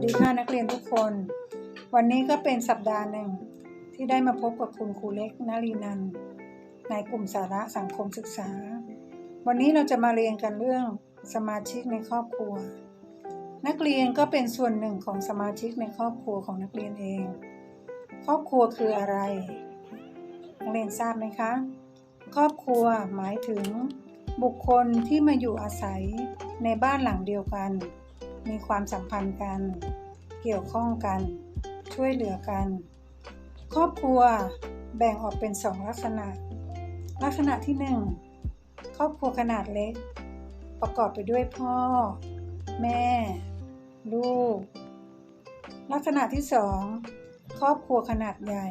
สดีค่ะนักเรียนทุกคน วันนี้ก็เป็นสัปดาห์หนึ่งที่ได้มาพบกับคุณครูเล็กนลีนัน ในกลุ่มสาระสังคมศึกษา วันนี้เราจะมาเรียนกันเรื่องสมาชิกในครอบครัว นักเรียนก็เป็นส่วนหนึ่งของสมาชิกในครอบครัวของนักเรียนเอง ครอบครัวคืออะไร นักเรียนทราบไหมคะ ครอบครัวหมายถึงบุคคลที่มาอยู่อาศัยในบ้านหลังเดียวกัน มีความสัมพันธ์กัน เกี่ยวข้องกัน ช่วยเหลือกัน ครอบครัวแบ่งออกเป็นสองลักษณะ ลักษณะที่หนึ่งครอบครัวขนาดเล็ก ประกอบไปด้วยพ่อ แม่ ลูก ลักษณะที่สองครอบครัวขนาดใหญ่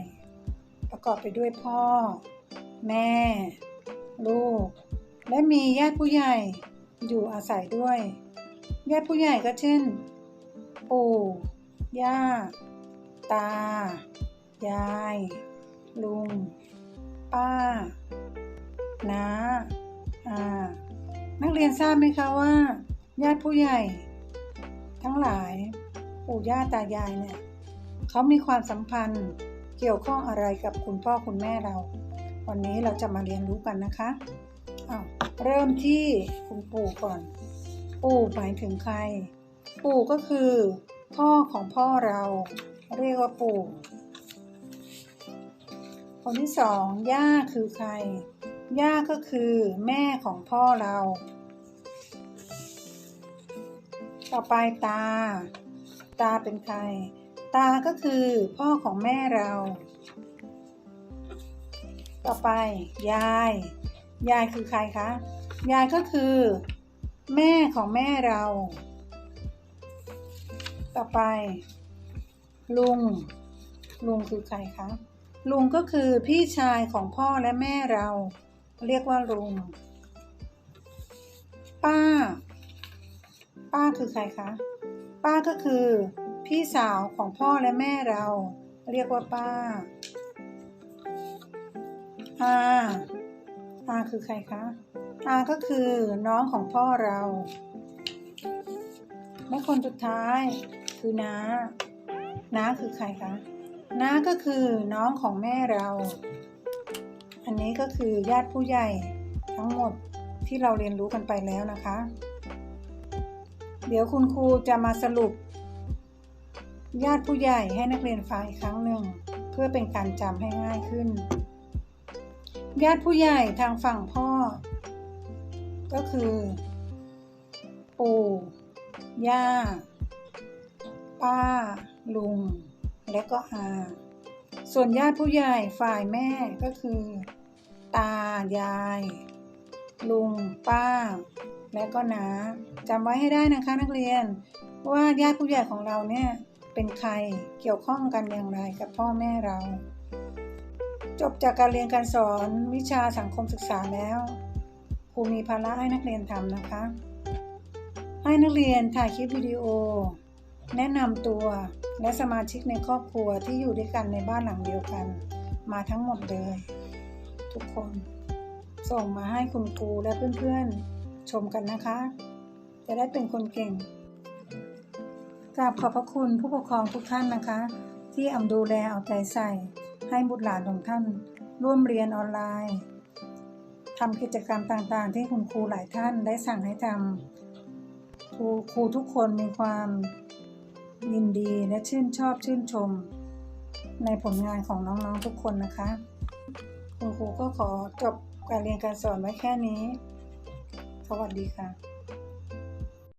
ประกอบไปด้วยพ่อ แม่ ลูก และมีญาติผู้ใหญ่อยู่อาศัยด้วย ญาติผู้ใหญ่ก็เช่น ปู่ย่า ตา ยาย ลุง ป้า น้าอานักเรียนทราบไหมคะว่า ญาติผู้ใหญ่ ทั้งหลาย ปู่ย่าตายายเนี่ยเขามีความสัมพันธ์เกี่ยวข้องอะไรกับคุณพ่อคุณแม่เรา วันนี้เราจะมาเรียนรู้กันนะคะอ้าวเริ่มที่คุณปู่ก่อน ปู่หมายถึงใคร ปู่ก็คือ พ่อของพ่อเรา เรียกว่าปู่ คนที่สองย่าคือใคร ย่าก็คือแม่ของพ่อเรา ต่อไปตา ตาเป็นใคร ตาก็คือพ่อของแม่เรา ต่อไป ยาย ยายคือใครคะ ยายก็คือ แม่ของแม่เรา ต่อไป ลุง ลุงคือใครคะ ลุงก็คือพี่ชายของพ่อและแม่เรา เรียกว่าลุง ป้า ป้าคือใครคะ ป้าก็คือ พี่สาวของพ่อและแม่เรา เรียกว่าป้าอาอาคือใครคะ อาก็คือน้องของพ่อเรา และคนสุดท้ายคือน้า น้าคือใครคะ น้าก็คือน้องของแม่เรา อันนี้ก็คือญาติผู้ใหญ่ทั้งหมดที่เราเรียนรู้กันไปแล้วนะคะ เดี๋ยวคุณครูจะมาสรุป ญาติผู้ใหญ่ให้นักเรียนฟังอีกครั้งหนึ่ง เพื่อเป็นการจำให้ง่ายขึ้น ญาติผู้ใหญ่ทางฝั่งพ่อ ก็คือ ปู่ย่า ป้า ลุง และก็อา ส่วนญาติผู้ใหญ่ฝ่ายแม่ก็คือ ตา ยาย ลุง ป้า และก็น้าจำไว้ให้ได้นะคะนักเรียน ว่าญาติผู้ใหญ่ของเราเนี่ยเป็นใครเกี่ยวข้องกันอย่างไรกับพ่อแม่เรา จบจากการเรียนการสอนวิชาสังคมศึกษาแล้ว รูมีภาระให้นักเรียนทำนะคะ ให้นักเรียนถ่ายคลิปวิดีโอ แนะนำตัวและสมาชิกในครอบครัวที่อยู่ด้วยกันในบ้านหลังเดียวกัน มาทั้งหมดเลย ทุกคน ส่งมาให้คุณครูและเพื่อนๆ ชมกันนะคะ จะได้เป็นคนเก่งกราบขอบพระคุณผู้ปกครองทุกท่านนะคะ ที่อำดูแลเอาใจใส่ ให้บุตรหลานของท่าน ร่วมเรียนออนไลน์ ทำกิจกรรมต่างๆ ที่คุณครูหลายท่านได้สั่งให้ทำครูครูทุกคนมีความยินดีและชื่นชอบชื่นชม ในผลงานของน้องๆทุกคนนะคะคุณครูก็ขอจบการเรียนการสอนไว้แค่นี้ สวัสดีค่ะ